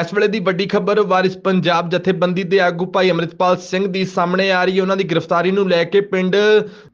ਇਸ ਵੇਲੇ ਦੀ ਵੱਡੀ ਖਬਰ, ਵਾਰਿਸ ਪੰਜਾਬ ਜਥੇਬੰਦੀ ਦੇ ਆਗੂ ਭਾਈ ਅਮਰਿਤਪਾਲ ਸਿੰਘ ਦੀ ਸਾਹਮਣੇ ਆ ਰਹੀ ਹੈ। ਉਹਨਾਂ ਦੀ ਗ੍ਰਿਫਤਾਰੀ ਨੂੰ ਲੈ ਕੇ ਪਿੰਡ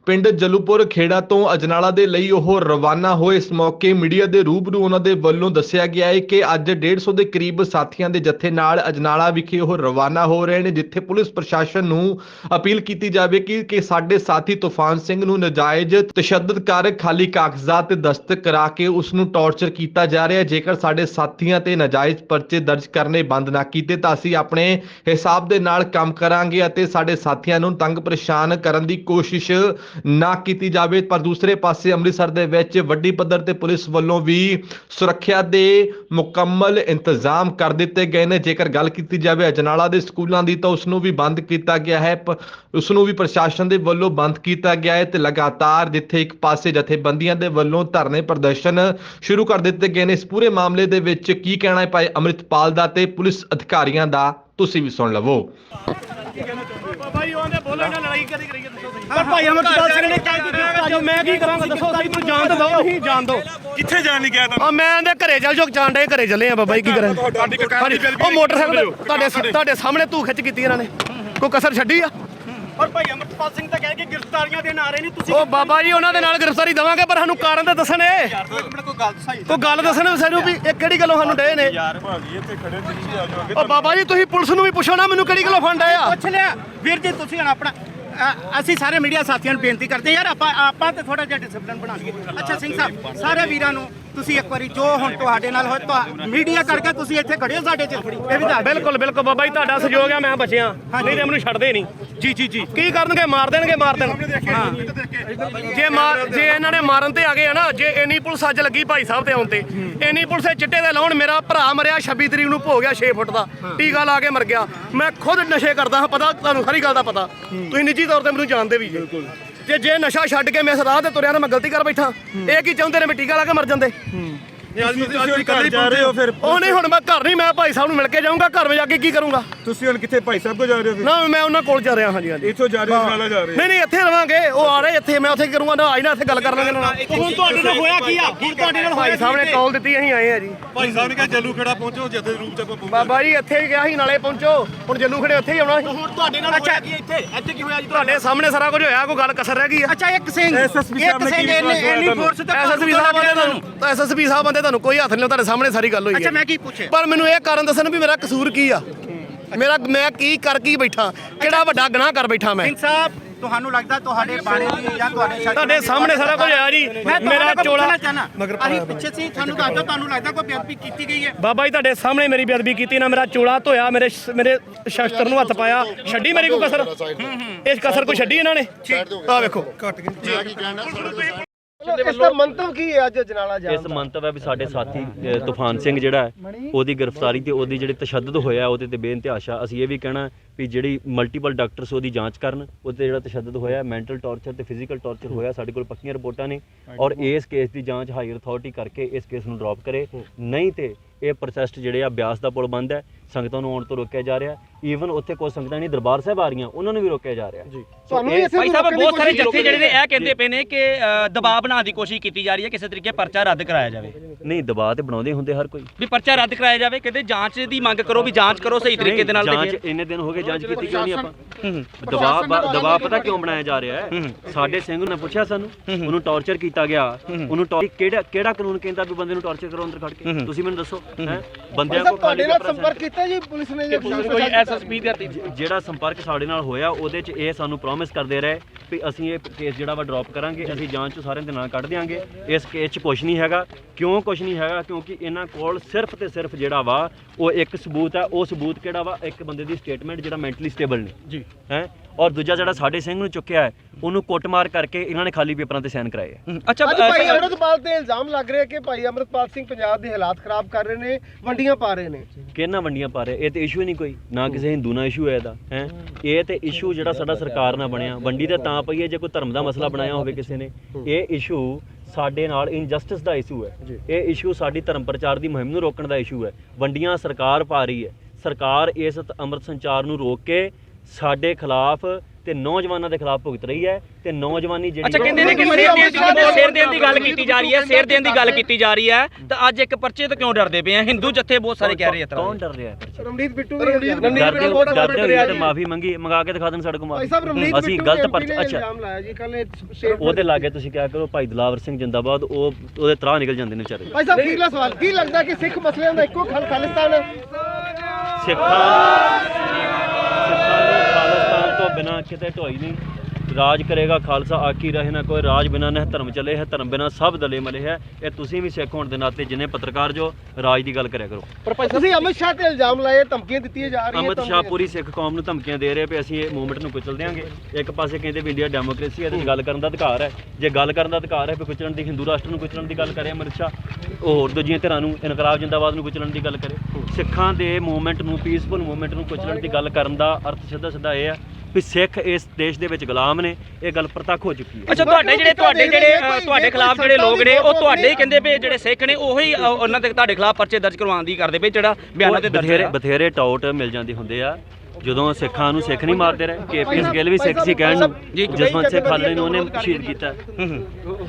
ਪਿੰਡ ਜਲੂਪੁਰ ਖੇੜਾ ਤੋਂ ਅਜਨਾਲਾ ਦੇ ਲਈ ਉਹ ਰਵਾਨਾ ਹੋਏ। ਇਸ ਮੌਕੇ ਮੀਡੀਆ ਦੇ ਰੂਬਰੂ ਉਹਨਾਂ ਦੇ ਵੱਲੋਂ ਦੱਸਿਆ ਗਿਆ ਹੈ ਕਿ ਅੱਜ 150 ਦੇ ਕਰੀਬ ਸਾਥੀਆਂ ਦੇ ਜਥੇ ਨਾਲ ਅਜਨਾਲਾ ਵਿਖੇ ਉਹ ਰਵਾਨਾ ਹੋ ਰਹੇ ਨੇ, ਜਿੱਥੇ ਪੁਲਿਸ ਪ੍ਰਸ਼ਾਸਨ ਨੂੰ ਅਪੀਲ ਕੀਤੀ ਜਾਵੇ ਕਿ ਕਿ ਸਾਡੇ ਸਾਥੀ ਤੂਫਾਨ ਸਿੰਘ ਨੂੰ ਨਜਾਇਜ਼ ਤਸ਼ੱਦਦ ਕਰ ਖਾਲੀ ਕਾਗਜ਼ਾਤ ਤੇ ਦਸਤਕ ਕਰਾ ਕੇ ਉਸ ਨੂੰ ਟੌਰਚਰ ਕੀਤਾ ਜਾ ਰਿਹਾ ਹੈ। ਜੇਕਰ ਸਾਡੇ ਸਾਥੀਆਂ ਤੇ ਨਜਾਇਜ਼ ਪਰਚੇ ਦਰਜ ਕਰਨੇ ਬੰਦ ਨਾ ਕੀਤੇ ਤਾਂ ਅਸੀਂ ਆਪਣੇ ਹਿਸਾਬ ਦੇ ਨਾਲ ਕੰਮ ਕਰਾਂਗੇ ਅਤੇ ਸਾਡੇ ਸਾਥੀਆਂ ਨੂੰ ਤੰਗ ਪਰੇਸ਼ਾਨ ਕਰਨ ਦੀ ਕੋਸ਼ਿਸ਼ ਨਾ ਕੀਤੀ ਜਾਵੇ। ਪਰ ਦੂਸਰੇ ਪਾਸੇ ਅੰਮ੍ਰਿਤਸਰ ਦੇ ਵਿੱਚ ਵੱਡੀ ਪੱਧਰ ਤੇ ਪੁਲਿਸ ਵੱਲੋਂ ਵੀ ਸੁਰੱਖਿਆ ਦੇ ਮੁਕੰਮਲ ਇੰਤਜ਼ਾਮ ਕਰ ਦਿੱਤੇ ਗਏ ਨੇ। ਜੇਕਰ ਗੱਲ ਕੀਤੀ ਜਾਵੇ ਅਜਨਾਲਾ ਦੇ ਸਕੂਲਾਂ ਦੀ ਤਾਂ ਉਸ ਨੂੰ ਵੀ ਬੰਦ ਕੀਤਾ ਗਿਆ ਹੈ। ਪ- ਉਸ ਨੂੰ ਵੀ ਪ੍ਰਸ਼ਾਸਨ ਦੇ ਵੱਲੋਂ ਬੰਦ ਕੀਤਾ ਗਿਆ ਹੈ ਤੇ ਲਗਾਤਾਰ ਜਿੱਥੇ ਇੱਕ ਪਾਸੇ ਜਥੇਬੰਦੀਆਂ ਦੇ ਵੱਲੋਂ ਧਰਨੇ ਪ੍ਰਦਰਸ਼ਨ ਸ਼ੁਰੂ ਕਰ ਦਿੱਤੇ ਗਏ ਨੇ। ਇਸ ਪੂਰੇ ਮਾਮਲੇ ਦੇ ਵਿੱਚ ਕੀ ਕਹਿਣਾ ਹੈ ਭਾਈ ਅੰਮ੍ਰਿਤਪਾਲ ਦਾ ਤੇ ਪੁਲਿਸ ਅਧਿਕਾਰੀਆਂ ਦਾ ਤੁਸੀਂ ਵੀ ਸੁਣ ਲਵੋ। ਭਾਈ ਉਹਨੇ ਬੋਲੇ ਨਾ ਲੜਾਈ ਕਦੀ ਕਰੀ ਦੱਸੋ ਪਰ ਭਾਈ ਅਮਰਪਾਲ ਸਿੰਘ ਨੇ ਕਹਿ ਦਿੱਤਾ ਜੋ ਮੈਂ ਕੀ ਕਰਾਂਗਾ ਦੱਸੋ ਤੁਸੀਂ ਮੈਨੂੰ ਜਾਣ ਦੋ ਅਸੀਂ ਜਾਣ ਦੋ ਕਿੱਥੇ ਜਾਣ ਨਹੀਂ ਗਿਆ ਤਾਂ ਆ ਮੈਂ ਇਹਦੇ ਘਰੇ ਚੱਲ ਜੋ ਜਾਣ ਡੇ ਘਰੇ ਚੱਲੇ ਆ ਬਾਬਾ ਜੀ ਕੀ ਕਰਾਂ? ਉਹ ਮੋਟਰਸਾਈਕਲ ਤੁਹਾਡੇ ਤੁਹਾਡੇ ਸਾਹਮਣੇ ਤੂੰ ਖਿੱਚ ਕੀਤੀ ਇਹਨਾਂ ਨੇ। ਕੋਈ ਕਸਰ ਛੱਡੀ ਆ? ਪਰ ਭਾਈ ਅਮਰਪਾਲ ਸਿੰਘ ਤਾਂ ਕਹਿ ਕੇ ਗ੍ਰਿਫਤਾਰੀਆਂ ਦੇ ਨਾਰੇ ਨਹੀਂ ਤੁਸੀਂ ਉਹ ਬਾਬਾ ਜੀ ਉਹਨਾਂ ਦੇ ਨਾਲ ਗ੍ਰਿਫਤਾਰੀ ਦਵਾਂਗੇ ਪਰ ਸਾਨੂੰ ਕਾਰਨ ਤਾਂ ਦੱਸਣ। ਇਹ ਕੋਈ ਗੱਲ ਸਹੀ ਕੋਈ ਗੱਲ ਦੱਸਣ ਸਾਨੂੰ ਵੀ ਇਹ ਕਿਹੜੀ ਗੱਲੋਂ ਸਾਨੂੰ ਡੇ ਨੇ? ਯਾਰ ਭਾਜੀ ਇੱਥੇ ਖੜੇ ਤੁਸੀਂ ਆ ਜਾਓਗੇ ਉਹ ਬਾਬਾ ਜੀ ਤੁਸੀਂ ਪੁਲਿਸ ਨੂੰ ਵੀ ਪੁੱਛੋ ਨਾ ਮੈਨੂੰ ਕਿਹੜੀ ਗੱਲੋਂ ਫੰਡ ਆਇਆ? ਪੁੱਛ ਲਿਆ। ਵੀਰ ਜੀ ਤੁਸੀਂ ਹੁਣ ਆਪਣਾ ਅਸੀਂ ਸਾਰੇ ਮੀਡੀਆ ਸਾਥੀਆਂ ਨੂੰ ਬੇਨਤੀ ਕਰਦੇ ਯਾਰ ਆਪਾਂ ਆਪਾਂ ਤੇ ਥੋੜਾ ਜਿਹਾ ਡਿਸਪਲਿਨ ਬਣਾ ਲਈਏ। ਅੱਛਾ ਸਿੰਘ ਸਾਹਿਬ ਸਾਰੇ ਵੀਰਾਂ ਨੂੰ ਤੁਸੀਂ ਇੱਕ ਵਾਰੀ ਜੋ ਹੁਣ ਤੁਹਾਡੇ ਨਾਲ ਹੋਇਆ ਤਾਂ ਮੀਡੀਆ ਕਰਕੇ ਤੁਸੀਂ ਇੱਥੇ ਖੜੇ ਹੋ ਸਾਡੇ ਚ? ਇਹ ਵੀ ਦੱਸ। ਬਿਲਕੁਲ ਬਿਲਕੁਲ ਬਾਬਾ ਜੀ ਤੁਹਾਡਾ ਸਹਿਯੋਗ ਆ ਮੈਂ ਬਚਿਆ। ਨਹੀਂ ਤੇ ਮੈਨੂੰ ਛੱਡਦੇ ਨਹੀਂ। ਜੀ ਜੀ ਜੀ। ਕੀ ਕਰਨਗੇ? ਮਾਰ ਦੇਣਗੇ ਮਾਰ ਦੇਣ। ਜੇ ਮਾਰ ਜੇ ਇਹਨਾਂ ਨੇ ਮਾਰਨ ਤੇ ਆ ਗਏ ਆ ਨਾ ਜੇ ਇੰਨੀ ਪੁਲਿਸ ਅੱਜ ਲੱਗੀ ਭਾਈ ਸਾਹਿਬ ਤੇ ਆਉਣ ਤੇ ਇੰਨੀ ਪੁਲਿਸ ਚਿੱਟੇ ਦੇ ਲਾਉਣ ਮੇਰਾ ਭਰਾ ਮਰਿਆ 26 ਤਰੀਕ ਨੂੰ ਭੋ ਗਿਆ 6 ਫੁੱਟ ਦਾ। ਟੀਕਾ ਲਾ ਕੇ ਮਰ ਗਿਆ। ਮੈਂ ਖੁਦ ਨਸ਼ੇ ਕਰਦਾ ਹਾਂ ਪਤਾ ਤੁਹਾਨੂੰ ਸਾਰੀ ਗੱਲ ਦਾ ਪਤਾ। ਤੁਸੀਂ ਨਿੱਜੀ ਤੌਰ ਤੇ ਮੈਨੂੰ ਜਾਣਦੇ ਵੀ ਜੀ। ਤੇ ਜੇ ਨਸ਼ਾ ਛੱਡ ਕੇ ਮੈਂ ਇਸ ਰਾਹ ਤੇ ਤੁਰਿਆ ਤਾਂ ਮੈਂ ਗਲਤੀ ਕਰ ਬੈਠਾ। ਇਹ ਕੀ ਚਾਹੁੰਦੇ ਨੇ ਮੈਂ ਟੀਕਾ ਲਾ ਕੇ ਮਰ ਜਾਂਦੇ? ਤੁਸੀਂ ਹੁਣ ਕੱਲ ਜਾ ਰਹੇ ਹੋ ਫਿਰ ਉਹ ਨਹੀਂ ਹੁਣ ਮੈਂ ਘਰ ਨਹੀਂ ਮੈਂ ਭਾਈ ਸਾਹਿਬ ਨੂੰ ਮਿਲ ਕੇ ਜਾਊਂਗਾ ਘਰ ਵਿੱਚ ਜਾ ਕੇ ਕੀ ਕਰੂੰਗਾ? ਤੁਸੀਂ ਹੁਣ ਕਿੱਥੇ ਭਾਈ ਸਾਹਿਬ ਕੋ ਜਾ ਰਹੇ ਹੋ ਨਾ ਮੈਂ ਉਹਨਾਂ ਕੋਲ ਜਾ ਰਿਹਾ ਹਾਂਜੀ ਹਾਂਜੀ। ਫਿਰ ਇੱਥੋਂ ਜਾ ਰਹੇ ਹੋ ਨਾਲਾ ਜਾ ਰਹੇ ਹੋ? ਨਹੀਂ ਨਹੀਂ ਇੱਥੇ ਰਵਾਂਗੇ ਉਹ ਆ ਰਹੇ ਇੱਥੇ ਮੈਂ ਉੱਥੇ ਕੀ ਕਰੂੰਗਾ ਨਾ ਆਈ ਨਾ ਇੱਥੇ ਗੱਲ ਕਰ ਲਾਂਗੇ ਨਾ ਹੁਣ ਤੁਹਾਡੇ ਨਾਲ ਹੋਇਆ ਕੀ ਆ? ਹੁਣ ਤੁਹਾਡੇ ਨਾਲ ਭਾਈ ਸਾਹਿਬ ਨੇ ਕਾਲ ਦਿੱਤੀ ਅਸੀਂ ਆਏ ਆ ਜੀ। ਭਾਈ ਸਾਹਿਬ ਨੇ ਕਿਹਾ ਜੱਲੂ ਖੇੜਾ ਪਹੁੰਚੋ ਜਥੇ ਰੂਪ ਚ ਆਪਾਂ ਬਾਬਾ ਜੀ ਇੱਥੇ ਹੀ ਗਿਆ ਸੀ ਨਾਲੇ ਪਹੁੰਚੋ। ਹੁਣ ਜੱਲੂ ਖੜੇ ਉੱਥੇ ਹੀ ਆਉਣਾ ਸੀ। ਹੁਣ ਤੁਹਾਡੇ ਨਾਲ ਹੋਇਆ ਕੀ ਇੱਥੇ? ਇੱਥੇ ਕੀ ਹੋਇਆ ਜੀ ਤੁਹਾਡੇ ਸਾਹਮਣੇ ਸਾਰਾ ਕੁਝ ਹੋਇਆ ਕੋਈ ਗੱਲ ਕਸਰ ਰਹਿ ਗਈ ਆ। ਅੱਛਾ ਇੱਕ ਸਿੰਘ ਸਾਹਿਬ ਇੱਕ ਨੇ ਕੀ ਸਿੰਘ ਇੰਨੀ ਵਿਸ਼ਵਾਸ ਇੰਨੀ ਫੋਰਸ ਤੇ ਐਸਐਸਪੀ ਸਾਹਿਬ ਬੰਦੇ ਤੁਹਾਨੂੰ ਐਸਐਸਪੀ ਸਾਹਿਬ ਬੰਦੇ ਤੁਹਾਨੂੰ ਕੋਈ ਹੱਥ ਨਹੀਂ ਤੁਹਾਡੇ ਸਾਹਮਣੇ ਸਾਰੀ ਗੱਲ ਹੋਈ ਅੱਛਾ ਹੈ। ਮੈਂ ਕੀ ਪੁੱਛਿਆ? ਪਰ ਮੈਨੂੰ ਇਹ ਕਾਰਨ ਦੱਸਣ ਵੀ ਮੇਰਾ ਕਸੂਰ ਕੀ ਆ? ਮੇਰਾ ਮੈਂ ਕੀ ਕਰ ਕੀ ਬੈਠਾ? ਕਿਹੜਾ ਵੱਡਾ ਗੁਨਾਹ ਕਰ ਬੈਠਾ ਮੈਂ? ਸਿੰਘ ਸਾਹਿਬ ਤੁਹਾਨੂੰ ਲੱਗਦਾ ਤੁਹਾਡੇ ਬਾਣੇ ਦੀ ਜਾਂ ਤੁਹਾਡੇ ਸ਼ਕਲ ਤੁਹਾਡੇ ਦੀ? ਸਾਹਮਣੇ ਸਾਰਾ ਕੁਝ ਹੋਇਆ ਜੀ। ਮੈਂ ਮੇਰਾ ਚੋਲਾ ਮਗਰ ਅਸੀਂ ਪਿੱਛੇ ਸੀ ਤੁਹਾਨੂੰ ਦੱਸਦਾ ਤੁਹਾਨੂੰ ਲੱਗਦਾ ਕੋਈ ਬੇਅਦਬੀ ਕੀਤੀ ਗਈ ਹੈ? ਬਾਬਾ ਜੀ ਤੁਹਾਡੇ ਸਾਹਮਣੇ ਮੇਰੀ ਬੇਅਦਬੀ ਕੀਤੀ ਨਾ ਮੇਰਾ ਚੋਲਾ ਧੋਇਆ ਮੇਰੇ ਸ਼- ਮੇਰੇ ਸ਼ਸਤਰ ਨੂੰ ਹੱਥ ਪਾਇਆ। ਛੱਡੀ ਮੇਰੀ ਕੋਈ ਕਸਰ? ਇਸ ਕਸਰ ਕੋਈ ਛੱਡੀ ਇਹਨਾਂ ਨੇ? ਆ ਵੇਖੋ। ਇਸ ਦਾ ਮੰਤਵ ਕੀ ਹੈ ਅੱਜ ਜਨਾਲਾ ਇਸ ਮੰਤਵ ਹੈ ਵੀ ਸਾਡੇ ਸਾਥੀ ਅ, ਤੂਫਾਨ ਸਿੰਘ ਜਿਹੜਾ ਹੈ ਉਹਦੀ ਗ੍ਰਿਫਤਾਰੀ ਤੇ ਉਹਦੀ ਜਿਹੜੀ ਤਸ਼ੱਦਦ ਹੋਇਆ ਉਹਦੇ ਤੇ ਬੇਇੰਤਿਹਾਸ਼ਾ। ਅਸੀਂ ਇਹ ਵੀ ਕਹਿਣਾ ਵੀ ਜਿਹੜੀ ਮਲਟੀਪਲ ਡਾਕਟਰਸ ਉਹਦੀ ਜਾਂਚ ਕਰਨ ਉਹਤੇ ਜਿਹੜਾ ਤਸ਼ੱਦਦ ਹੋਇਆ ਮੈਂਟਲ ਟੌਰਚਰ ਤੇ ਫਿਜ਼ੀਕਲ ਟੌਰਚਰ ਹੋਇਆ ਸਾਡੇ ਕੋਲ ਪੱਕੀਆਂ ਰਿਪੋਰਟਾਂ ਨੇ। ਔਰ ਇਸ ਕੇਸ ਦੀ ਜਾਂਚ ਹਾਇਰ ਅਥਾਰਟੀ ਕਰਕੇ ਇਸ ਕੇਸ ਨੂੰ ਡ੍ਰੌਪ ਕਰੇ। ਨਹੀਂ ਤੇ ਇਹ ਪ੍ਰੋਸੈਸਟ ਜਿਹੜੇ ਆ ਬਿਆਸ ਦਾ ਪੁਲ ਬੰਦ ਹੈ। ਸੰਗਤਾਂ ਨੂੰ ਆਉਣ ਤੋਂ ਰੋਕਿਆ ਜਾ ਰਿਹਾ ਈਵਨ ਉੱਥੇ ਕੋਈ ਸੰਗਤਾਂ ਨਹੀਂ ਦਰਬਾਰ ਸਾਹਿਬ ਆ ਰਹੀਆਂ ਉਹਨਾਂ ਨੂੰ ਵੀ ਰੋਕਿਆ ਜਾ ਰਿਹਾ ਜੀ। ਤੁਹਾਨੂੰ ਭਾਈ ਸਾਹਿਬ ਬਹੁਤ ਸਾਰੇ ਜੱਥੇ ਜਿਹੜੇ ਨੇ ਇਹ ਕਹਿੰਦੇ ਪਏ ਨੇ ਕਿ ਦਬਾਅ ਬਣਾਉਣ ਦੀ ਕੋਸ਼ਿਸ਼ ਕੀਤੀ ਜਾ ਰਹੀ ਹੈ ਕਿਸੇ ਤਰੀਕੇ ਪਰਚਾ ਰੱਦ ਕਰਾਇਆ ਜਾਵੇ। ਨਹੀਂ ਦਬਾਅ ਤੇ ਬਣਾਉਂਦੇ ਹੁੰਦੇ ਹਰ ਕੋਈ। ਵੀ ਪਰਚਾ ਰੱਦ ਕਰਾਇਆ ਜਾਵੇ ਕਹਿੰਦੇ ਜਾਂਚ ਦੀ ਮੰਗ ਕਰੋ ਵੀ ਜਾਂਚ ਕਰੋ ਸਹੀ ਤਰੀਕੇ ਦੇ ਨਾਲ ਤੇ ਜਾਂਚ ਇੰਨੇ ਦਿਨ ਹੋ ਗਏ ਜਾਂਚ ਕੀਤੀ ਕਿਉਂ ਨਹੀਂ ਆਪਾਂ? ਦਬਾਅ ਦਬਾਅ ਪਤਾ ਕਿਉਂ ਬਣਾਇਆ ਜਾ ਰਿਹਾ ਹੈ? ਸਾਡੇ ਸਿੰਘ ਨੇ ਪੁੱਛਿਆ ਸਾਨੂੰ ਉਹਨੂੰ ਟੌਰਚਰ ਕੀਤਾ ਗਿਆ। ਉਹਨੂੰ ਟੌਰ ਕਿਹੜਾ ਕਿਹੜਾ ਕਾਨੂੰਨ ਕਹਿੰਦਾ ਵੀ ਬੰਦੇ ਨੂੰ ਟੌਰਚਰ ਕਰੋ ਅੰਦਰ ਖੜ ਕੇ? ਤੁਸੀਂ ਮੈਨੂੰ ਦੱਸੋ ਹੈ। ਬੰਦਿਆਂ ਕੋ ਖਾਲੀ ਸੰਪਰਕ ਕੀਤਾ ਜੀ ਪੁਲਿਸ ਨੇ ਕੋਈ ਐਸਐਸਪੀ ਦੇ ਜਿਹੜਾ ਸੰਪਰਕ ਸਾਡੇ ਨਾਲ ਹੋਇਆ ਉਹਦੇ 'ਚ ਇਹ ਸਾਨੂੰ ਪ੍ਰੋਮਿਸ ਕਰਦੇ ਰਹੇ ਵੀ ਅਸੀਂ ਇਹ ਕੇਸ ਜਿਹੜਾ ਵਾ ਡ੍ਰੌਪ ਕਰਾਂਗੇ ਅਸੀਂ ਜਾਂਚ ਚ ਸਾਰਿਆਂ ਦੇ ਨਾਲ ਕੱਢ ਦਿਆਂਗੇ। ਇਸ ਕੇਸ 'ਚ ਕੁਝ ਨਹੀਂ ਹੈਗਾ। ਕਿਉਂ ਕੁਝ ਨਹੀਂ ਹੈਗਾ? ਕਿਉਂਕਿ ਇਹਨਾਂ ਕੋਲ ਸਿਰਫ ਤੇ ਸਿਰਫ ਜਿਹੜਾ ਵਾ ਉਹ ਇੱਕ ਸਬੂਤ ਹੈ। ਉਹ ਸਬੂਤ ਕਿਹੜਾ ਵਾ? ਇੱਕ ਬੰਦੇ ਦੀ ਸਟੇਟਮੈਂਟ ਜਿਹੜਾ ਮੈਂਟਲੀ ਸਟੇਬਲ ਨੇ। ਜੀ। ਹੈ ਔਰ ਦੂਜਾ ਜਿਹੜਾ ਸਾਡੇ ਸਿੰਘ ਨੂੰ ਚੁੱਕਿਆ ਹੈ ਉਹਨੂੰ ਕੁੱਟਮਾਰ ਕਰਕੇ ਇਹਨਾਂ ਨੇ ਖਾਲੀ ਪੇਪਰਾਂ ਤੇ ਸਾਈਨ ਕਰਾਏ ਹੈ ਅੱਛਾ ਅੱਜ ਭਾਈ ਅ, ਅਮਰਤਪਾਲ ਤੇ ਇਲਜ਼ਾਮ ਲੱਗ ਰਿਹਾ ਕਿ ਭਾਈ ਅਮਰਤਪਾਲ ਸਿੰਘ ਪੰਜਾਬ ਦੇ ਹਾਲਾਤ ਖਰਾਬ ਕਰ ਰਹੇ ਨੇ ਵੰਡੀਆਂ ਪਾ ਰਹੇ ਨੇ। ਕਿਹਨਾਂ ਵੰਡੀਆਂ ਪਾ ਰਹੇ? ਇਹ ਤੇ ਇਸ਼ੂ ਹੀ ਨਹੀਂ ਕੋਈ ਨਾ ਕਿਸੇ ਹਿੰਦੂ ਨਾਲ ਇਸ਼ੂ ਹੈ ਇਹਦਾ ਹੈ? ਇਹ ਤੇ ਇਸ਼ੂ ਜਿਹੜਾ ਸਾਡਾ ਸਰਕਾਰ ਨਾਲ ਬਣਿਆ ਵੰਡੀ ਤਾਂ ਤਾਂ ਪਈ ਹੈ ਜੇ ਕੋਈ ਧਰਮ ਦਾ ਮਸਲਾ ਬਣਾਇਆ ਹੋਵੇ ਕਿਸੇ ਨੇ। ਇਹ ਇਸ਼ੂ ਸਾਡੇ ਨਾਲ ਇਨਜਸਟਿਸ ਦਾ ਇਸ਼ੂ ਹੈ। ਇਹ ਇਸ਼ੂ ਸਾਡੀ ਧਰਮ ਪ੍ਰਚਾਰ ਦੀ ਮੁਹਿੰਮ ਨੂੰ ਰੋਕਣ ਦਾ ਇਸ਼ੂ ਹੈ। ਵੰਡੀਆਂ ਸਰਕਾਰ ਪਾ ਰਹੀ ਹੈ। ਸਰਕਾਰ ਇਸ ਤ- ਅੰਮ੍ਰਿਤ ਸੰਚਾਰ ਨੂੰ ਰੋਕ ਕੇ ਸਾਡੇ ਖਿਲਾਫ ਤੇ ਨੌਜਵਾਨਾਂ ਦੇ ਖਿਲਾਫ ਭੁਗਤ ਰਹੀ ਹੈ ਤੇ ਨੌਜਵਾਨੀ ਜਿਹੜੀ ਅੱਛਾ ਕਹਿੰਦੇ ਨੇ ਕਿ ਸਿਰ ਦੇਣ ਦੀ ਜਦੋਂ ਸਿਰ ਦੇਣ ਦੀ ਗੱਲ ਕੀਤੀ ਜਾ ਰਹੀ ਹੈ ਸਿਰ ਦੇਣ ਦੀ ਗੱਲ ਕੀਤੀ ਜਾ ਰਹੀ ਹੈ। ਤਾਂ ਅੱਜ ਇੱਕ ਪਰਚੇ ਤੋਂ ਕਿਉਂ ਡਰਦੇ ਪਏ ਆ? ਹਿੰਦੂ ਜੱਥੇ ਬਹੁਤ ਸਾਰੇ ਕਹਿ ਰਹੇ ਆ ਕੌਣ ਡਰ ਰਿਹਾ ਹੈ ਰਮਨੀਤ ਬਿੱਟੂ ਵੀ ਡਰਦੇ ਹੋ ਡਰਦੇ ਹੋਏ ਤੇ ਮਾਫੀ ਮੰਗੀ ਮੰਗਾ ਕੇ ਦਿਖਾ ਦੇਣ ਸਾਡੇ ਕੋਲ ਮਾਫੀ। ਅਸੀਂ ਗਲਤ ਪਰਚਾ ਅੱਛਾ। ਉਹਦੇ ਲਾਗੇ ਤੁਸੀਂ ਕਿਹਾ ਕਰੋ ਭਾਈ ਦਲਾਵਰ ਸਿੰਘ ਜਿੰਦਾਬਾਦ ਉਹ ਉਹਦੇ ਤਰਾਹ ਨਿਕਲ ਜਾਂਦੇ ਨੇ ਵਿਚਾਰੇ। ਭਾਈ ਸਾਹਿਬ ਸਵਾਲ ਕੀ ਲੱਗਦਾ ਕਿ ਸਿੱਖ ਮਸਲਿਆਂ ਦਾ ਇੱਕੋ ਖਲ ਖਾਲਿਸਤਾਨ ਹੈ? ਸਿੱਖਾਂ ਬਿਨਾ ਕਿਤੇ ਢੋਈ ਨਹੀਂ। ਰਾਜ ਕਰੇਗਾ ਖਾਲਸਾ ਆਕੀ ਰਹੇ ਨਾ ਕੋਈ ਰਾਜ ਬਿਨਾ ਨਹ ਧਰਮ ਚਲੇ ਹੈ ਧਰਮ ਬਿਨਾ ਸਭ ਦਲੇ ਮਲੇ ਹੈ। ਇਹ ਤੁਸੀਂ ਵੀ ਸਿੱਖ ਹੋਣ ਦੇ ਨਾਤੇ ਜਿੰਨੇ ਪੱਤਰਕਾਰ ਜੋ ਰਾਜ ਦੀ ਗੱਲ ਕਰਿਆ ਕਰੋ। ਪਰ ਭਾਈ ਤੁਸੀਂ ਅਮਿਤ ਸ਼ਾਹ ਤੇ ਇਲਜ਼ਾਮ ਲਾਏ ਧਮਕੀਆਂ ਦਿੱਤੀਆਂ ਜਾ ਰਹੀਆਂ ਅਮਿਤ। ਸ਼ਾਹ ਪੂਰੀ ਸਿੱਖ ਕੌਮ ਨੂੰ ਧਮਕੀਆਂ ਦੇ ਰਹੇ ਪਏ ਅਸੀਂ ਇਹ ਮੂਵਮੈਂਟ ਨੂੰ ਕੁਚਲ ਦਿਆਂਗੇ। ਇੱਕ ਪਾਸੇ ਕਹਿੰਦੇ ਵੀ ਇੰਡੀਆ ਡੈਮੋਕ੍ਰੇਸੀ ਹੈ ਤੇ ਗੱਲ ਕਰਨ ਦਾ ਅਧਿਕਾਰ ਹੈ। ਜੇ ਗੱਲ ਕਰਨ ਦਾ ਅਧਿਕਾਰ ਹੈ ਵੀ ਕੁਚਲਣ ਦੀ ਹਿੰਦੂ ਰਾਸ਼ਟਰ ਨੂੰ ਕੁਚਲਣ ਦੀ ਗੱਲ ਕਰੇ ਅਮਿਤ ਸ਼ਾਹ। ਉਹ ਹੋਰ ਦੂਜੀਆਂ ਧਿਰਾਂ ਨੂੰ ਇਨਕਲਾਬ ਜਿੰਦਾਬਾਦ ਨੂੰ ਕੁਚਲਣ ਦੀ ਗੱਲ ਕਰੇ। ਸਿੱਖਾਂ ਦੇ ਮੂਵਮੈਂਟ ਨੂੰ ਪੀਸਫੁਲ ਮੂਵਮੈਂਟ ਨੂੰ ਕੁਚਲਣ ਦੀ ਗੱਲ ਕਰਨ ਦਾ ਅਰਥ ਸਿੱਧਾ ਸਿੱਧਾ ਇਹ ਹੈ ਵੀ ਸਿੱਖ ਇਸ ਦੇਸ਼ ਦੇ ਵਿੱਚ ਗੁਲਾਮ ਨੇ ਇਹ ਗੱਲ ਪ੍ਰਤੱਖ ਹੋ ਚੁੱਕੀ ਹੈ। ਅੱਛਾ ਤੁਹਾਡੇ ਜਿਹੜੇ ਤੁਹਾਡੇ ਜਿਹੜੇ ਤੁਹਾਡੇ ਖਿਲਾਫ ਜਿਹੜੇ ਲੋਕ ਨੇ ਉਹ ਤੁਹਾਡੇ ਹੀ ਕਹਿੰਦੇ ਪਏ ਜਿਹੜੇ ਸਿੱਖ ਨੇ ਉਹੀ ਉਹਨਾਂ ਤੇ ਤੁਹਾਡੇ ਖਿਲਾਫ ਪਰਚੇ ਦਰਜ ਕਰਵਾਉਣ ਦੀ ਕਰਦੇ ਪਏ ਜਿਹੜਾ ਬਿਆਨਾਂ ਤੇ ਬਥੇਰੇ। ਬਥੇਰੇ ਟਾਊਟ ਮਿਲ ਜਾਂਦੇ ਹੁੰਦੇ ਆ ਜਦੋਂ ਸਿੱਖਾਂ ਨੂੰ ਸਿੱਖ ਨਹੀਂ ਮਾਰਦੇ ਰਹੇ ਕੇਪੀਐਸ ਗਿੱਲ ਵੀ ਸਿੱਖ ਸੀ ਕਹਿਣ ਨੂੰ ਜਸਵੰਤ ਸਿੰਘ ਖਾਲੜੇ ਨੂੰ ਉਹਨੇ ਸ਼ਹੀਦ ਕੀਤਾ।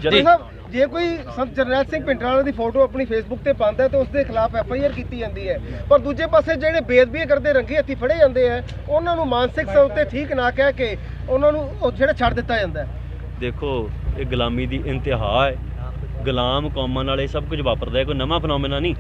ਜਦੋਂ ਜੇ ਕੋਈ ਸੰਤ ਜਰਨੈਲ ਸਿੰਘ ਪਿੰਡਰਾਲਾ ਦੀ ਫੋਟੋ ਆਪਣੀ ਫੇਸਬੁੱਕ ਤੇ ਪਾਉਂਦਾ ਤਾਂ ਉਸ ਦੇ ਖਿਲਾਫ ਐਫ ਆਈ ਆਰ ਕੀਤੀ ਜਾਂਦੀ ਹੈ। ਪਰ ਦੂਜੇ ਪਾਸੇ ਜਿਹੜੇ ਬੇਅਦਬੀ ਕਰਦੇ ਰੰਗੇ ਹੱਥੀ ਫੜੇ ਜਾਂਦੇ ਆ ਉਹਨਾਂ ਨੂੰ ਮਾਨਸਿਕ ਤੌਰ ਤੇ ਠੀਕ ਨਾ ਕਹਿ ਕੇ ਉਹਨਾਂ ਨੂੰ ਉਹ ਜਿਹੜਾ ਛੱਡ ਦਿੱਤਾ ਜਾਂਦਾ ਦੇਖੋ, ਇਹ ਗੁਲਾਮੀ ਦੀ ਇੰਤਹਾ ਹੈ। ਗੁਲਾਮ ਕੌਮਾਂ ਨਾਲ ਇਹ ਸਭ ਕੁਝ ਵਾਪਰਦਾ ਹੈ, ਕੋਈ ਨਵਾਂ ਫਨੋਮੇਨਾ ਨਹੀਂ।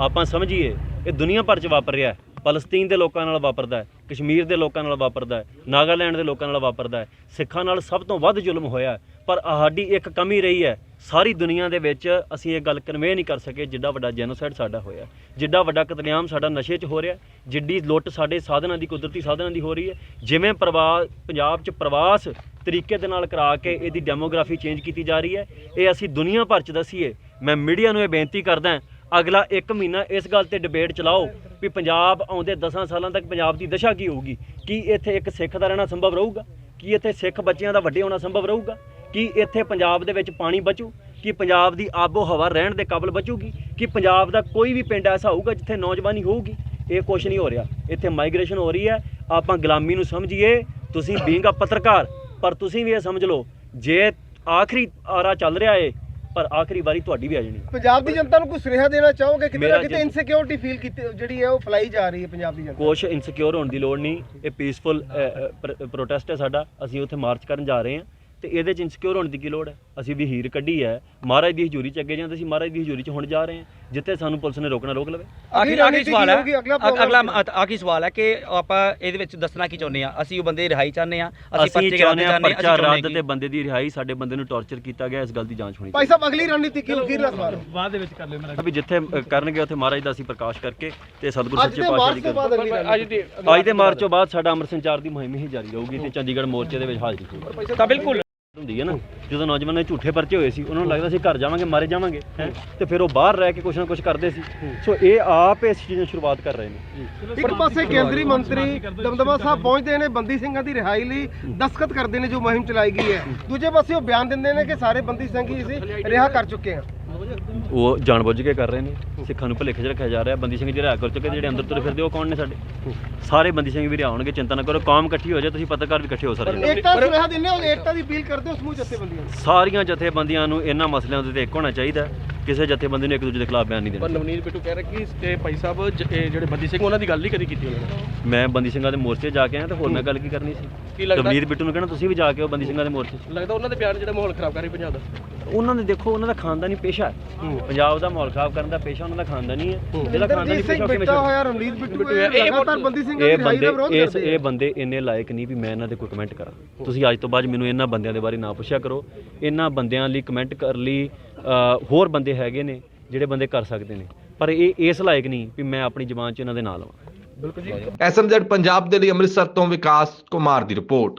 ਆਪਾਂ ਸਮਝੀਏ, ਇਹ ਦੁਨੀਆ ਭਰ 'ਚ ਵਾਪਰ ਰਿਹਾ ਹੈ। ਫਲਸਤੀਨ ਦੇ ਲੋਕਾਂ ਨਾਲ ਵਾਪਰਦਾ ਹੈ। ਕਸ਼ਮੀਰ ਦੇ ਲੋਕਾਂ ਨਾਲ ਵਾਪਰਦਾ ਹੈ, ਨਾਗਾਲੈਂਡ ਦੇ ਲੋਕਾਂ ਨਾਲ ਵਾਪਰਦਾ ਹੈ, ਸਿੱਖਾਂ ਨਾਲ ਸਭ ਤੋਂ ਵੱਧ ਜ਼ੁਲਮ ਹੋਇਆ ਪਰ ਸਾਡੀ ਇੱਕ ਕਮੀ ਰਹੀ ਹੈ, ਸਾਰੀ ਦੁਨੀਆ ਦੇ ਵਿੱਚ ਅਸੀਂ ਇਹ ਗੱਲ ਕਨਵੇ ਨਹੀਂ ਕਰ ਸਕੇ ਜਿੱਡਾ ਵੱਡਾ ਜੈਨੋਸਾਈਡ ਸਾਡਾ ਹੋਇਆ ਜਿੱਡਾ ਵੱਡਾ ਕਤਲੇਆਮ ਸਾਡਾ ਨਸ਼ੇ 'ਚ ਹੋ ਰਿਹਾ ਜਿੱਡੀ ਲੁੱਟ ਸਾਡੇ ਸਾਧਨਾਂ ਦੀ, ਕੁਦਰਤੀ ਸਾਧਨਾਂ ਦੀ ਹੋ ਰਹੀ ਹੈ। ਜਿਵੇਂ ਪ੍ਰਵਾਸ ਪੰਜਾਬ 'ਚ ਪ੍ਰਵਾਸ ਤਰੀਕੇ ਦੇ ਨਾਲ ਕਰਾ ਕੇ ਇਹਦੀ ਡੈਮੋਗ੍ਰਾਫੀ ਚੇਂਜ ਕੀਤੀ ਜਾ ਰਹੀ ਹੈ, ਇਹ ਅਸੀਂ ਦੁਨੀਆ ਭਰ 'ਚ ਦਸੀਏ। ਮੈਂ ਮੀਡੀਆ ਨੂੰ ਇਹ ਬੇਨਤੀ ਕਰਦਾ ਅਗਲਾ 1 ਮਹੀਨਾ ਇਸ ਗੱਲ ਤੇ ਡਿਬੇਟ ਚਲਾਓ ਵੀ ਪੰਜਾਬ ਆਉਂਦੇ 10 ਸਾਲਾਂ ਤੱਕ ਪੰਜਾਬ ਦੀ ਦਸ਼ਾ ਕੀ ਹੋਊਗੀ? ਕੀ ਇੱਥੇ ਇੱਕ ਸਿੱਖ ਦਾ ਰਹਿਣਾ ਸੰਭਵ ਰਹੂਗਾ? ਕੀ ਇੱਥੇ ਸਿੱਖ ਬੱਚਿਆਂ ਦਾ ਵੱਡੇ ਹੋਣਾ ਸੰਭਵ ਰਹੂਗਾ? ਕੀ ਇੱਥੇ ਪੰਜਾਬ ਦੇ ਵਿੱਚ ਪਾਣੀ ਬਚੂ? ਕੀ ਪੰਜਾਬ ਦੀ ਆਬੋ ਹਵਾ ਰਹਿਣ ਦੇ ਕਾਬਲ ਬਚੂਗੀ? ਕੀ ਪੰਜਾਬ ਦਾ ਕੋਈ ਵੀ ਪਿੰਡ ਐਸਾ ਹੋਊਗਾ ਜਿੱਥੇ ਨੌਜਵਾਨੀ ਹੋਊਗੀ? ਇਹ ਕੁਛ ਨਹੀਂ ਹੋ ਰਿਹਾ। ਇੱਥੇ ਮਾਈਗ੍ਰੇਸ਼ਨ ਹੋ ਰਹੀ ਹੈ। ਆਪਾਂ ਗੁਲਾਮੀ ਨੂੰ ਸਮਝੀਏ। ਤੁਸੀਂ ਬੀਂਗ ਅ ਪੱਤਰਕਾਰ, ਪਰ ਤੁਸੀਂ ਵੀ ਇਹ ਸਮਝ ਲਓ, ਜੇ ਆਖਰੀ ਆਰਾ ਚੱਲ ਰਿਹਾ ਏ ਪਰ ਆਖਰੀ ਵਾਰੀ ਤੁਹਾਡੀ ਵੀ ਆ ਜਾਣੀ। ਪੰਜਾਬ ਦੀ ਜਨਤਾ ਨੂੰ ਕੋਈ ਸੁਨੇਹਾ ਦੇਣਾ ਚਾਹੋਗੇ? ਕਿਤੇ ਨਾ ਮੇਰਾ ਕਿਤੇ ਜੀ- ਇਨਸਿਕਿਉਰਿਟੀ ਫੀਲ ਕੀਤੀ ਜਿਹੜੀ ਹੈ ਉਹ ਫਲਾਈ ਜਾ ਰਹੀ ਹੈ ਪੰਜਾਬ ਦੀ ਜਨਤਾ। ਕੁਛ ਇਨਸਿਕਿਉਰ ਹੋਣ ਦੀ ਲੋੜ ਨਹੀਂ। ਇਹ ਪੀਸਫੁਲ ਪ੍ਰੋਟੈਸਟ ਹੈ ਸਾਡਾ। ਅਸੀਂ ਉੱਥੇ ਮਾਰਚ ਕਰਨ ਜਾ ਰਹੇ ਹਾਂ। ਤੇ ਇਹਦੇ ਚ ਇਨਸਿਕਿਉਰ ਹੋਣ ਦੀ ਕੀ ਲੋੜ ਹੈ? ਅਸੀਂ ਵੀ ਹੀਰ ਕੱਢੀ ਹੈ। ਮਹਾਰਾਜ ਦੀ ਹਜ਼ੂਰੀ ਚ ਅੱਗੇ ਜਾਂਦੇ ਸੀ। ਮਹਾਰਾਜ ਦੀ ਹਜ਼ੂਰੀ ਚ ਹੁਣ ਜਾ ਰਹੇ ਹਾਂ। ਜਿੱਥੇ ਸਾਨੂੰ ਪੁਲਿਸ ਨੇ ਰੋਕਣਾ ਰੋਕ ਲਵੇ। ਆਖਰੀ ਅਗਲੀ ਆਖਰੀ ਸਵਾਲ ਹੈ? ਹੋਊਗੀ, ਅਗਲਾ ਅਗਲਾ ਆਖਰੀ ਸਵਾਲ ਹੈ ਕਿ ਆਪਾਂ ਇਹਦੇ ਵਿੱਚ ਦੱਸਣਾ ਕੀ ਚਾਹੁੰਦੇ ਆ ਅਸੀਂ ਉਹ ਬੰਦੇ ਦੀ ਰਿਹਾਈ ਚਾਹੁੰਦੇ ਆ ਅਸੀਂ ਪਰਚੇ ਚਾਹੁੰਦੇ ਕਰਾਉਣੇ ਪਰਚਾ ਰੱਦ ਤੇ ਬੰਦੇ ਦੀ ਰਿਹਾਈ ਸਾਡੇ ਬੰਦੇ ਨੂੰ ਟੌਰਚਰ ਕੀਤਾ ਗਿਆ ਇਸ ਗੱਲ ਦੀ ਜਾਂਚ ਹੋਣੀ ਭਾਈ ਸਾਹਿਬ ਅਗਲੀ ਰਣਨੀਤੀ ਕੀ ਅਖੀਰਲਾ ਸਵਾਲ? ਚਾਹੀਦੀ ਵੀ ਜਿੱਥੇ ਕਰਨਗੇ ਉੱਥੇ ਮਹਾਰਾਜ ਦਾ ਅਸੀਂ ਪ੍ਰਕਾਸ਼ ਕਰਕੇ ਤੇ ਸਤਿਗੁਰੂ ਅੱਜ ਸੱਚੇ ਦੇ ਪਾਤਸ਼ਾਹ ਮਾਰਚ ਦੀ ਬਾਅਦ ਅਗਲੀ ਅੱਜ ਦੇ ਮਾਰਚ ਤੋਂ ਬਾਅਦ ਸਾਡਾ ਅੰਮ੍ਰਿਤ ਸੰਚਾਰ ਦੀ ਮੁਹਿੰਮ ਹੀ ਜਾਰੀ ਰਹੂਗੀ ਤੇ ਚੰਡੀਗੜ੍ਹ ਮੋਰਚੇ ਦੇ ਵਿੱਚ ਹਾਜ਼ਰੀ ਹੋਊਗੀ। ਤਾਂ ਬਿਲਕੁਲ। ਹੁੰਦੀ ਹੈ ਨਾ, ਜਦੋਂ ਨੌਜਵਾਨਾਂ ਦੇ ਝੂਠੇ ਪਰਚੇ ਹੋਏ ਸੀ, ਉਹਨਾਂ ਨੂੰ ਲੱਗਦਾ ਸੀ ਘਰ ਜਾਵਾਂਗੇ, ਮਾਰੇ ਜਾਵਾਂਗੇ ਤੇ ਫਿਰ ਉਹ ਬਾਹਰ ਰਹਿ ਕੇ ਕੁਛ ਨਾ ਕੁਛ ਕਰਦੇ ਸੀ। ਸੋ ਇਹ ਆਪ ਇਸ ਚੀਜ਼ ਨੂੰ ਸ਼ੁਰੂਆਤ ਕਰ ਰਹੇ ਨੇ। ਇੱਕ ਪਾਸੇ ਕੇਂਦਰੀ ਮੰਤਰੀ ਦਮਦਮਾ ਸਾਹਿਬ ਪਹੁੰਚਦੇ ਨੇ, ਬੰਦੀ ਸਿੰਘਾਂ ਦੀ ਰਿਹਾਈ ਲਈ ਦਸਖਤ ਕਰਦੇ ਨੇ ਜੋ ਮੁਹਿੰਮ ਚਲਾਈ ਗਈ ਹੈ। ਦੂਜੇ ਪਾਸੇ ਉਹ ਬਿਆਨ ਦਿੰਦੇ ਨੇ ਕਿ ਸਾਰੇ ਬੰਦੀ ਸਿੰਘ ਹੀ ਅਸੀਂ ਰਿਹਾ ਕਰ ਚੁੱਕੇ ਹਾਂ ਉਹ ਜਾਣਬੁੱਝ ਕੇ ਕਰ ਰਹੇ ਨੇ ਸਿੱਖਾਂ ਨੂੰ ਭੁਲੇਖੇ 'ਚ ਰੱਖਿਆ ਜਾ ਰਿਹਾ ਬੰਦੀ ਸਿੰਘ ਜੀ ਰਿਹਾ ਕਰ ਚੁੱਕੇ ਜਿਹੜੇ ਅੰਦਰ ਤੁਰੇ ਫਿਰਦੇ ਉਹ ਕੌਣ ਨੇ ਸਾਡੇ? ਸਾਰੇ ਬੰਦੀ ਸਿੰਘ ਵੀ ਰਿਹਾ ਹੋਣਗੇ ਚਿੰਤਾ ਨਾ ਕਰੋ ਕੌਮ ਇਕੱਠੀ ਹੋ ਜਾਏ ਤੁਸੀਂ ਪੱਤਰਕਾਰ ਵੀ ਇਕੱਠੇ ਹੋ ਸਕਦੇ ਏਕਤਾ ਸੁਨੇਹਾ ਦਿੰਦੇ ਹੋ ਏਕਤਾ ਦੀ ਅਪੀਲ ਕਰਦੇ ਹੋ ਸਮੂਹ ਜਥੇਬੰਦੀਆਂ ਨੂੰ? ਸਾਰੀਆਂ ਜਥੇਬੰਦੀਆਂ ਨੂੰ ਇਹਨਾਂ ਮਸਲਿਆਂ ਦੇ ਉੱਤੇ ਇੱਕ ਹੋਣਾ ਚਾਹੀਦਾ ਕਿਸੇ ਜਥੇਬੰਦੀ ਨੂੰ ਇੱਕ ਦੂਜੇ ਦੇ ਖਿਲਾਫ ਬਿਆਨ ਨਹੀਂ ਦੇਣਾ ਨਵਨੀਤ ਬਿੱਟੂ ਕਹਿ ਰਿਹਾ ਕਿ ਇਹ ਭਾਈ ਸਾਹਿਬ ਜਿਹੜੇ ਬੰਦੀ ਸਿੰਘ ਉਹਨਾਂ ਦੀ ਗੱਲ ਨਹੀਂ ਕਦੀ ਕੀਤੀ ਉਹਨਾਂ ਨੇ। ਮੈਂ ਬੰਦੀ ਸਿੰਘਾਂ ਦੇ ਮੋਰਚੇ ਜਾ ਕੇ ਆਇਆ ਤੇ ਹੋਰ ਮੈਂ ਗੱਲ ਕੀ ਕਰਨੀ ਸੀ? ਕੀ ਲੱਗਦਾ ਤਬਲੀਦ ਬਿੱਟੂ ਨੂੰ ਕਹਿਣਾ ਤੁਸੀਂ ਵੀ ਜਾ ਕੇ ਆਓ ਬੰਦੀ ਸਿੰਘਾਂ ਦੇ ਮੋਰਚੇ ਲੱਗਦਾ ਉਹਨਾਂ ਦੇ ਬਿਆਨ ਜਿਹੜਾ ਮਾਹੌਲ ਖਰਾਬ ਕਰ ਰਹੀ ਪੰਜਾਬ ਦਾ। ਉਹਨਾਂ ਨੇ ਦੇਖੋ ਉਹਨਾਂ ਦਾ ਖਾਨਦਾਨੀ ਪੇਸ਼ਾ ਹੈ। ਪੰਜਾਬ ਦਾ ਮਾਹੌਲ ਖਰਾਬ ਕਰਨ ਦਾ ਪੇਸ਼ਾ ਉਹਨਾਂ ਦਾ ਖਾਨਦਾਨੀ ਹੈ। ਜਿਹੜਾ ਖਾਨਦਾਨੀ ਪੇਸ਼ਾ ਕਿਵੇਂ ਬਿੱਟਾ ਛੱਡ ਹੋਇਆ ਰਮਨੀਤ ਬਿੱਟੂ ਇਹ ਲਗਾਤਾਰ ਬੰਦੀ ਸਿੰਘਾਂ ਇਹ ਦੀ ਰਿਹਾਈ ਬੰਦੇ ਦਾ ਵਿਰੋਧ ਕਰਦੇ ਇਹ ਬੰਦੇ ਇੰਨੇ ਲਾਇਕ ਨਹੀਂ ਵੀ ਮੈਂ ਇਹਨਾਂ ਦੇ ਕੋਈ ਕਮੈਂਟ ਕਰਾਂ। ਤੁਸੀਂ ਅੱਜ ਤੋਂ ਬਾਅਦ ਮੈਨੂੰ ਇਹਨਾਂ ਬੰਦਿਆਂ ਦੇ ਬਾਰੇ ਨਾ ਪੁੱਛਿਆ ਕਰੋ। ਇਹਨਾਂ ਬੰਦਿਆਂ ਲਈ ਕਮੈਂਟ ਕਰਨ ਲਈ ਹੋਰ ਬੰਦੇ ਹੈਗੇ ਨੇ ਜਿਹੜੇ ਬੰਦੇ ਕਰ ਸਕਦੇ ਨੇ। ਪਰ ਇਹ ਇਸ ਲਾਇਕ ਨਹੀਂ ਵੀ ਮੈਂ ਆਪਣੀ ਜ਼ਬਾਨ 'ਚ ਇਹਨਾਂ ਦੇ ਨਾਲ ਆਵਾਂ ਐਸਐਮਜ਼ੈਡ ਪੰਜਾਬ ਦੇ ਲਈ ਅੰਮ੍ਰਿਤਸਰ ਤੋਂ ਵਿਕਾਸ ਕੁਮਾਰ ਦੀ ਰਿਪੋਰਟ।